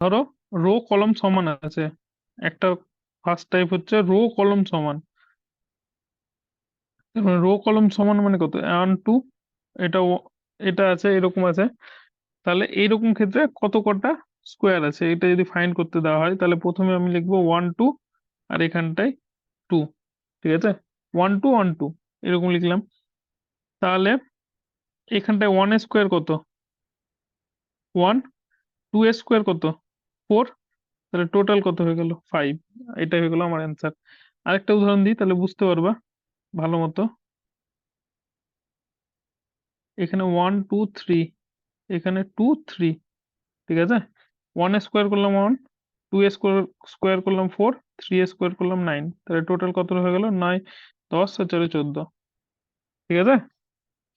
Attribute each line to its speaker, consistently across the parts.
Speaker 1: ধরো রো কলম সমান আছে। একটা ফার্স্ট টাইপ হচ্ছে রো কলম সমান। রো কলম সমান মানে কত? ওয়ান টু এটা এটা আছে, এরকম আছে। তাহলে এইরকম ক্ষেত্রে কত কটা স্কোয়ার আছে? এটা যদি ফাইন্ড করতে দেওয়া হয়, তাহলে প্রথমে আমি লিখব ওয়ান টু আর এখানটায় টু ঠিক আছে? ওয়ান টু ওয়ান টু এরকম লিখলাম। তাহলে এখানটায় ওয়ান স্কোয়ার কত? ওয়ান টু স্কোয়ার কত? ফোর তাহলে টোটাল কত হয়ে গেল? ফাইভ এটা হয়ে গেল আমার অ্যান্সার আরেকটা উদাহরণ দিই, তাহলে বুঝতে পারবা, ভালো মতো। এখানে ওয়ান টু থ্রি এখানে টু থ্রি ঠিক আছে? ওয়ান স্কোয়ার করলাম ওয়ান টু স্কোয়ার স্কোয়ার করলাম ফোর থ্রি স্কোয়ার করলাম নাইন তাহলে টোটাল কত হয়ে গেল? নয় দশ, আর চারে চোদ্দ, ঠিক আছে?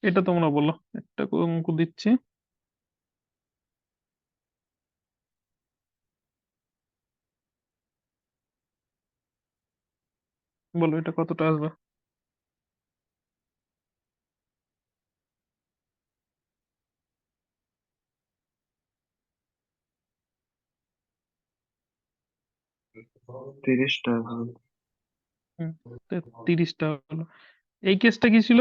Speaker 1: এটা তোমরা বলো, একটা অঙ্ক দিচ্ছি। বলো এটা কতটা আসবে?
Speaker 2: তিরিশটা আসবে।
Speaker 1: তিরিশটা হলো। এই কেসটা কি ছিল?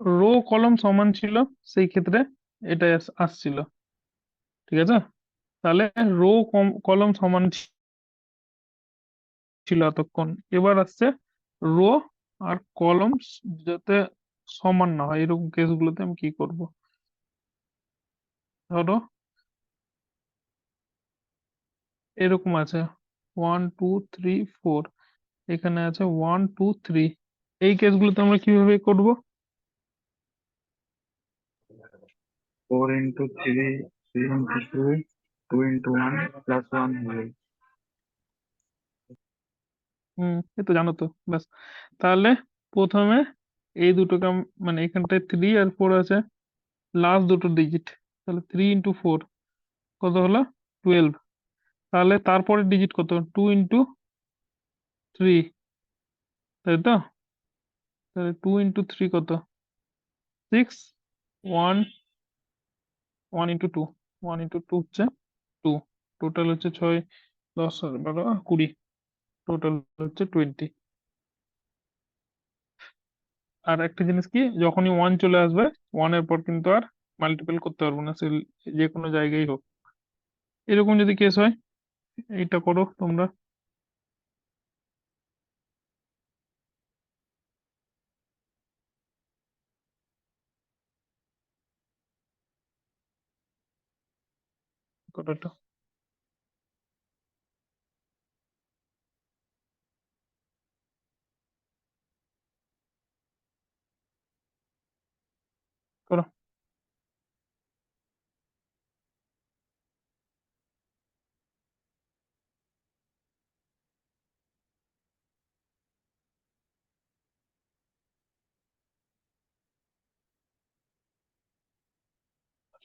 Speaker 1: রো কলম সমান ছিল সেই ক্ষেত্রে এটা আস- আসছিল। ঠিক আছে? তাহলে রো কলম সমান ছিল এতক্ষণ। এবার আসছে রো আর কলম যাতে সমান না হয়, এরকম কেসগুলোতে আমি কি করব? ধরো, এরকম আছে ওয়ান টু থ্রি ফোর এখানে আছে ওয়ান টু থ্রি এই কেসগুলোতে আমরা কীভাবে করব?
Speaker 2: Four into three three into two two into one plus one হবে
Speaker 1: হুম, এই তো জানো তো, ব্যাস। তাহলে প্রথমে এই দুটোকে মানে এখানটায় থ্রি আর ফোর আছে। লাস্ট দুটো ডিজিট তাহলে থ্রি ইন্টু ফোর কত হলো? টুয়েলভ তাহলে তারপরে ডিজিট কত? টু ইন্টু থ্রি তাই তো? তাহলে টু ইন্টু থ্রি কত? Six one one into two one into two হচ্ছে টু টোটাল হচ্ছে ছয়, দশ বারো কুড়ি। টোটাল হচ্ছে টোয়েন্টি আর একটা জিনিস কি, যখনই ওয়ান চলে আসবে ওয়ানের পর কিন্তু আর মাল্টিপল করতে পারব না যে কোনো জায়গায় হোক। এরকম যদি কেস হয়, এইটা করো তোমরা। করো এটা করো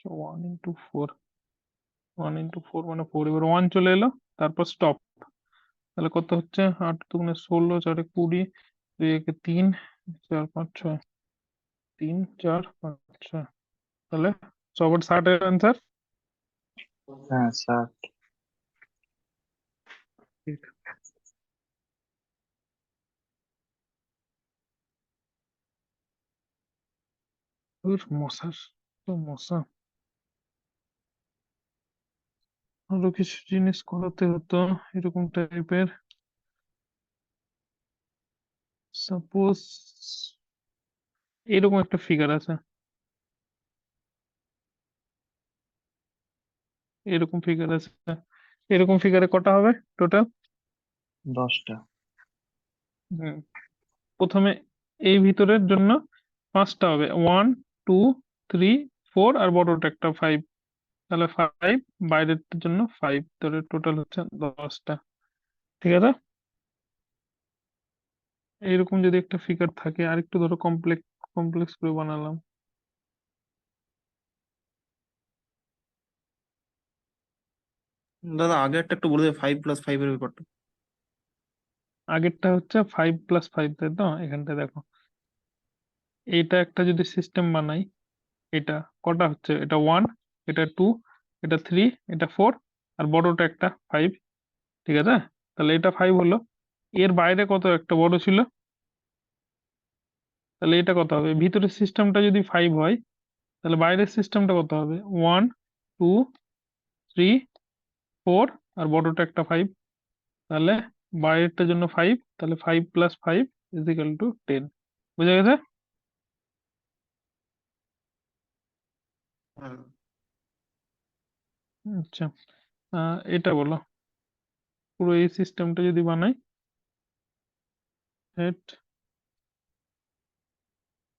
Speaker 1: one into four one into four মানে ফোর এবার ওয়ান চলে এলো তারপর স্টপ তাহলে কত হচ্ছে? আট দুগুণে ষোলো চারে কুড়ি দুই একে তিন চার পাঁচ ছয় তিন চার পাঁচ ছয়। তাহলে সবার ষাট এর অ্যান্সার
Speaker 2: হ্যাঁ ষাট।
Speaker 1: মশার তো মশা। আরও কিছু জিনিস করাতে হতো এরকম টাইপের সাপোজ এরকম একটা ফিগার আছে। এরকম ফিগার আছে। এরকম ফিগারে কটা হবে টোটাল
Speaker 2: দশটা।
Speaker 1: হুম। প্রথমে এই ভিতরের জন্য পাঁচটা হবে। ওয়ান টু থ্রি ফোর আর বড়টা একটা ফাইভ তাহলে ফাইভ বাইরের জন্য ফাইভ তাহলে টোটাল হচ্ছে দশটা ঠিক আছে? এইরকম যদি একটা ফিগার থাকে আর একটু ধরো কমপ্লেক্স কমপ্লেক্স করে বানালাম।
Speaker 3: দাদা আগে একটা একটু বলে দেবে ফাইভ প্লাস ফাইভ এর ব্যাপারটা।
Speaker 1: আগেরটা হচ্ছে ফাইভ প্লাস ফাইভ তাই তো? এখানটা দেখো। এটা একটা যদি সিস্টেম বানাই এটা কটা হচ্ছে? এটা ওয়ান এটা টু এটা থ্রি এটা ফোর আর বড়টা একটা ফাইভ ঠিক আছে? তাহলে এটা ফাইভ হলো। এর বাইরে কত একটা বড় ছিল? তাহলে এটা কত হবে? ভিতরের সিস্টেমটা যদি ফাইভ হয়, তাহলে বাইরের সিস্টেমটা কত হবে? ওয়ান টু থ্রি ফোর আর বড়টা একটা ফাইভ তাহলে বাইরেরটার জন্য ফাইভ তাহলে five plus five is equal to ten বুঝা গেছে? আচ্ছা আহ, এটা বলো। পুরো এই সিস্টেমটা যদি বানাই হেট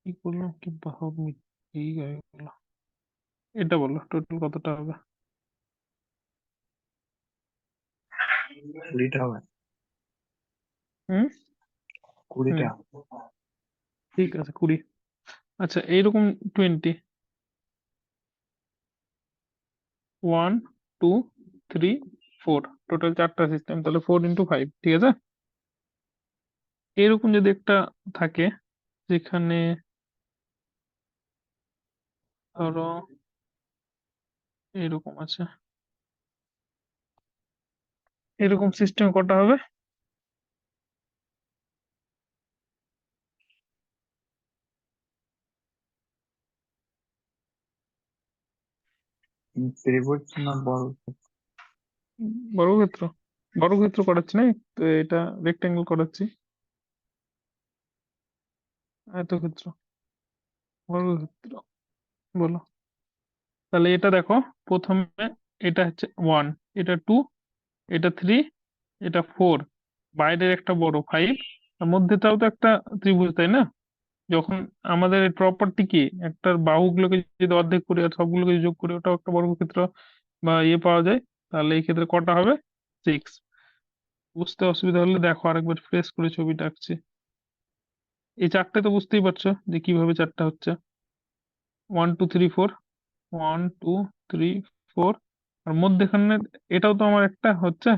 Speaker 1: কি করলাম কি বাহক এই হয়ে গেল। এটা বলো টোটাল কতটা হবে?
Speaker 2: কুড়িটা হবে।
Speaker 1: হুম?
Speaker 2: কুড়িটা।
Speaker 1: ঠিক আছে কুড়ি। আচ্ছা এইরকম twenty one, two, three, four. Total চারটা সিস্টেম তাহলে ফোর ইন্টু ফাইভ ঠিক আছে? এরকম যদি একটা থাকে, যেখানে ধরো এরকম আছে। এরকম সিস্টেম কটা হবে?
Speaker 2: ত্রিভুজ না বড়
Speaker 1: বর্গক্ষেত্র? বর্গক্ষেত্র করাচ্ছি না এটা রেক্টেঙ্গেল করাচ্ছি। আয়তক্ষেত্র। বর্গক্ষেত্র। বলো। তাহলে এটা দেখো, প্রথমে এটা হচ্ছে ওয়ান এটা টু এটা থ্রি এটা ফোর বাইরের একটা বড় ফাইভ আর মধ্যেটাও তো একটা ত্রিভুজ, তাই না? যখন আমাদের প্রপার্টি কি একটার বাহুগুলোকে যদি অর্ধেক করি আর সবগুলোকে যোগ করি, ওটাও একটা বর্গক্ষেত্র বা ইয়ে পাওয়া যায়, তাহলে এই ক্ষেত্রে কটা হবে? সিক্স বুঝতে অসুবিধা হলে দেখো আরেকবার ফ্রেশ করে ছবিটা আঁকছি। এই চারটে তো বুঝতেই পারছ যে কীভাবে চারটা হচ্ছে। One two three four one two three four আর মধ্যেখানে এটাও তো আমার একটা হচ্ছে,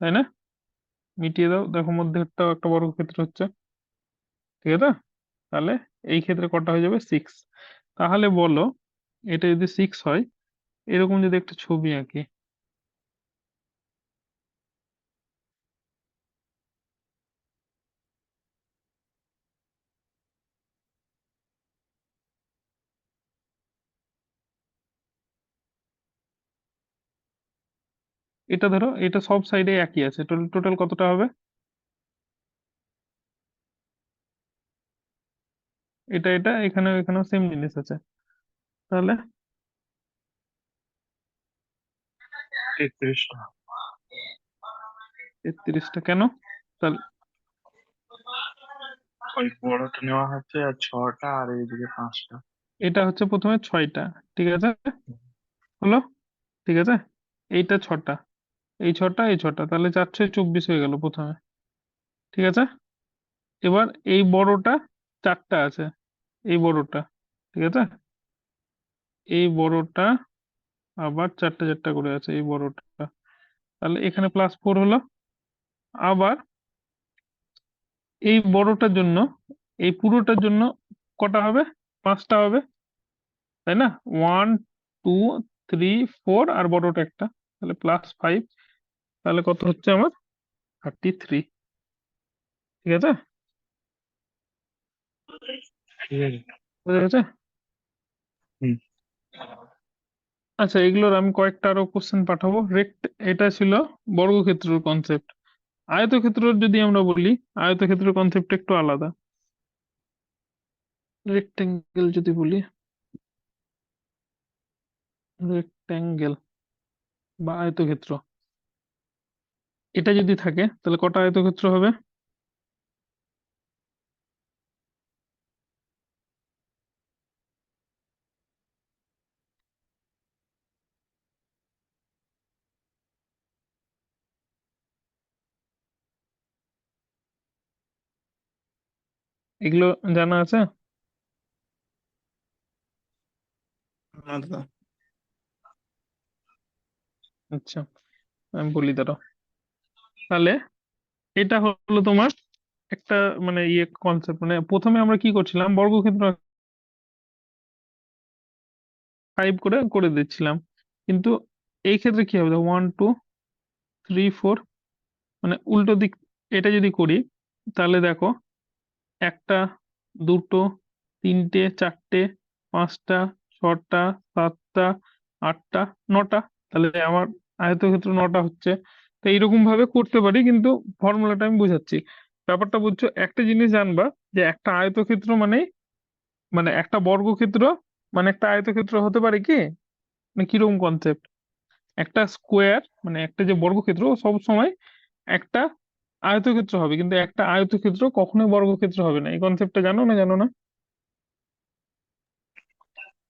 Speaker 1: তাই না? মিটিয়ে দাও, দেখো মধ্যেটাও একটা বর্গক্ষেত্র হচ্ছে। ঠিক আছে? তাহলে এই ক্ষেত্রে কটা হয়ে যাবে? সিক্স তাহলে বলো, এটা যদি সিক্স হয়, এরকম যদি একটা ছবি আঁকি। এটা ধরো, এটা সব সাইডে একই আছে। টোটাল কতটা হবে? এটা এটা এখানে এখানেও সেম জিনিস আছে। তাহলে?
Speaker 2: তেত্রিশটা।
Speaker 1: তেত্রিশটা কেন? তাহলে
Speaker 2: ওই বড়টা নেওয়া হচ্ছে আর ছটা আর এইদিকে পাঁচটা।
Speaker 1: এটা হচ্ছে প্রথমে ছয়টা ঠিক আছে? হলো? ঠিক আছে? এইটা ছটা। এই ছটা এই ছটা। তাহলে চার ছয় চব্বিশ হয়ে গেল প্রথমে। ঠিক আছে? এবার এই বড়টা চারটা আছে। এই বড়টা, ঠিক আছে? এই বড়টা আবার চারটা চারটা করে আছে এই বড়টা। তাহলে এখানে প্লাস ফোর হলো। আবার এই বড়টার জন্য, এই পুরোটার জন্য কটা হবে? পাঁচটা হবে, তাই না? ওয়ান টু থ্রি ফোর আর বড়টা একটা। তাহলে প্লাস ফাইভ তাহলে কত হচ্ছে আমার? থার্টি থ্রি ঠিক আছে?
Speaker 2: ঠিক আছে
Speaker 1: বুঝা গেছে
Speaker 2: হুম।
Speaker 1: আচ্ছা এগুলোর আমি কয়েকটা আরও কোশ্চেন পাঠাবো। রেক্ট এটা ছিল বর্গক্ষেত্রের কনসেপ্ট আয়তক্ষেত্রের যদি আমরা বলি আয়তক্ষেত্রের কনসেপ্ট একটু আলাদা। রেক্টেঙ্গেল যদি বলি রেক্টেঙ্গেল বা আয়তক্ষেত্র। এটা যদি থাকে তাহলে কটা আয়তক্ষেত্র হবে? এগুলো জানা আছে?
Speaker 3: না দাদা।
Speaker 1: আচ্ছা আমি বলি দাঁড়াও তাহলে এটা হলো তোমার একটা মানে ইয়ে কনসেপ্ট মানে প্রথমে আমরা কি করছিলাম বর্গক্ষেত্র ফাইভ করে করে দিচ্ছিলাম। কিন্তু এই ক্ষেত্রে কি হবে? ওয়ান টু থ্রি ফোর মানে উল্টো দিক এটা যদি করি তাহলে দেখো একটা, দুটো, তিনটে, চারটে, পাঁচটা, ছটা, সাতটা, আটটা, নটা। তাহলে আমার আয়তক্ষেত্র নটা হচ্ছে। তো এইরকম ভাবে করতে পারি, কিন্তু ফর্মুলাটা আমি বোঝাচ্ছি। ব্যাপারটা বুঝছ, একটা জিনিস জানবা যে একটা আয়তক্ষেত্র মানে মানে একটা বর্গক্ষেত্র মানে একটা আয়তক্ষেত্র হতে পারে কি? মানে কীরকম কনসেপ্ট একটা স্কোয়ার মানে একটা যে বর্গক্ষেত্র, সব সময় একটা আয়তক্ষেত্র হবে কিন্তু একটা আয়তক্ষেত্র কখনোই বর্গক্ষেত্র হবে না। এই কনসেপ্টটা জানো না জানো না?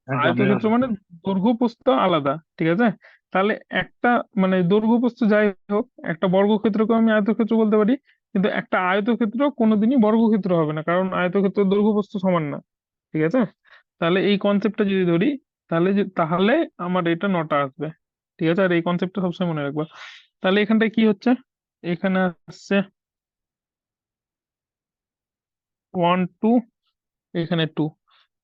Speaker 2: হ্যাঁ, জানি
Speaker 1: আয়তক্ষেত্র মানে দৈর্ঘ্য প্রস্থ আলাদা ঠিক আছে? তাহলে একটা মানে দৈর্ঘ্য প্রস্থ যাই হোক একটা বর্গক্ষেত্রকে আমি আয়তক্ষেত্র বলতে পারি কিন্তু একটা আয়তক্ষেত্র কোনোদিনই বর্গক্ষেত্র হবে না কারণ আয়তক্ষেত্রের দৈর্ঘ্য প্রস্থ সমান না ঠিক আছে? তাহলে এই কনসেপ্টটা যদি ধরি তাহলে যে তাহলে আমার এটা নটা আসবে ঠিক আছে? আর এই কনসেপ্টটা সবসময় মনে রাখবা। তাহলে এখানটায় কি হচ্ছে? এখানে আসছে ওয়ান টু এখানে টু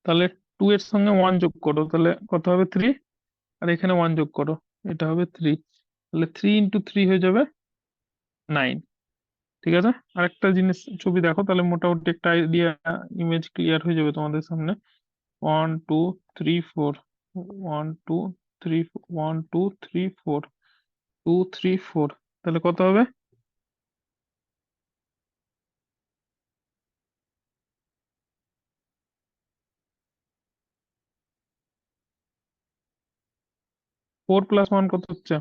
Speaker 1: তাহলে টু এর সঙ্গে ওয়ান যোগ করো, তাহলে কত হবে থ্রি আর এখানে ওয়ান যোগ করো, এটা হবে থ্রি তাহলে থ্রি ইন্টু থ্রি হয়ে যাবে নাইন ঠিক আছে? আরেকটা জিনিস, ছবি দেখো, তাহলে মোটামুটি একটা আইডিয়া ইমেজ ক্লিয়ার হয়ে যাবে তোমাদের সামনে। One two three four one two three one two three four two three four তাহলে কত হবে? ফোর প্লাস ওয়ান কত হচ্ছে?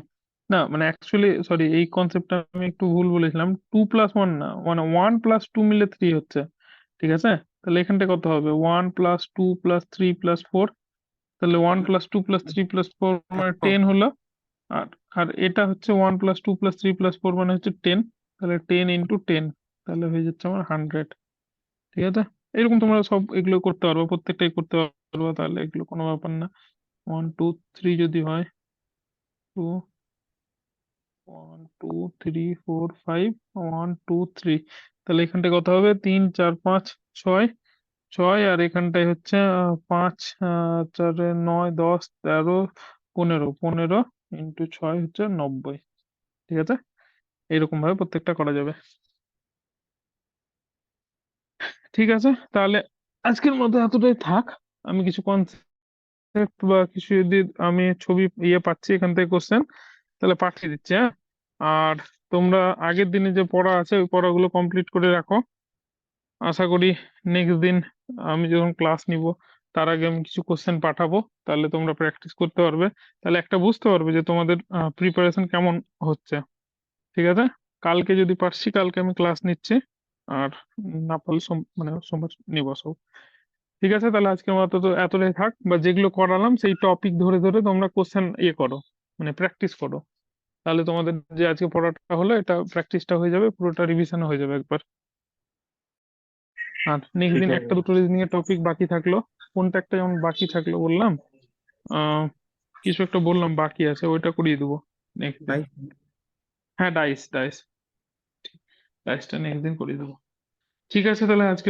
Speaker 1: না মানে অ্যাকচুয়ালি সরি এই কনসেপ্টটা আমি একটু ভুল বলেছিলাম। টু প্লাস ওয়ান না মানে ওয়ান প্লাস টু মিলে থ্রি হচ্ছে। ঠিক আছে? তাহলে এখানটা কত হবে? One plus two plus three plus four তাহলে one plus two plus three plus four মানে টেন হলো। আর আর এটা হচ্ছে one plus two plus three plus four মানে হচ্ছে টেন তাহলে টেন ইন্টু টেন তাহলে হয়ে যাচ্ছে আমার হান্ড্রেড ঠিক আছে? এরকম তোমরা সব এগুলো করতে পারব প্রত্যেকটাই করতে পারব তাহলে এগুলো কোনো ব্যাপার না। ওয়ান টু থ্রি যদি হয় two one two three four five one two three তাহলে এখানটায় কত হবে? তিন, চার, পাঁচ, ছয়। ছয় আর এখানটায় হচ্ছে পাঁচ চারে নয়, দশ, তেরো, পনেরো। পনেরো ইন্টু ছয় হচ্ছে নব্বই। ঠিক আছে? এরকম ভাবে প্রত্যেকটা করা যাবে। ঠিক আছে? তাহলে আজকের মধ্যে এতটাই থাক। আমি কিছু কনসেপ্ট বা কিছু যদি আমি ছবি ইয়ে পাচ্ছি এখান থেকে কোশ্চেন তাহলে পাঠিয়ে দিচ্ছি হ্যাঁ? আর তোমরা আগের দিনে যে পড়া আছে, ওই পড়াগুলো কমপ্লিট করে রাখো। আশা করি নেক্সট দিন আমি যখন ক্লাস নিব, তার আগে আমি কিছু কোশ্চেন পাঠাবো, তাহলে তোমরা প্র্যাকটিস করতে পারবে। তাহলে একটা বুঝতে পারবে যে তোমাদের প্রিপারেশন কেমন হচ্ছে। ঠিক আছে? কালকে যদি পারছি, কালকে আমি ক্লাস নিচ্ছি, আর না পারলে মানে সোমবার নিবো সব। ঠিক আছে? তাহলে আজকের মতো তো এতটাই থাক বা যেগুলো করালাম সেই টপিক ধরে ধরে তোমরা কোশ্চেন ইয়ে করো মানে প্র্যাকটিস করো। তাহলে তোমাদের যে আজকে পড়াটা হলো এটা প্র্যাকটিসটা হয়ে যাবে পুরোটা রিভিশন হয়ে যাবে একবার। আর নেক্সট দিন একটা দুটো রিজনিং এর টপিক বাকি থাকল। কোনটা একটা যেমন বাকি থাকল বললাম আহ কিছু একটা বললাম বাকি আছে ওইটা করিয়ে দেবো নেক্সট দিন। হ্যাঁ ডাইস ডাইস ডাইসটা নেক্সট দিন করিয়ে দেবো। ঠিক আছে তাহলে আজকে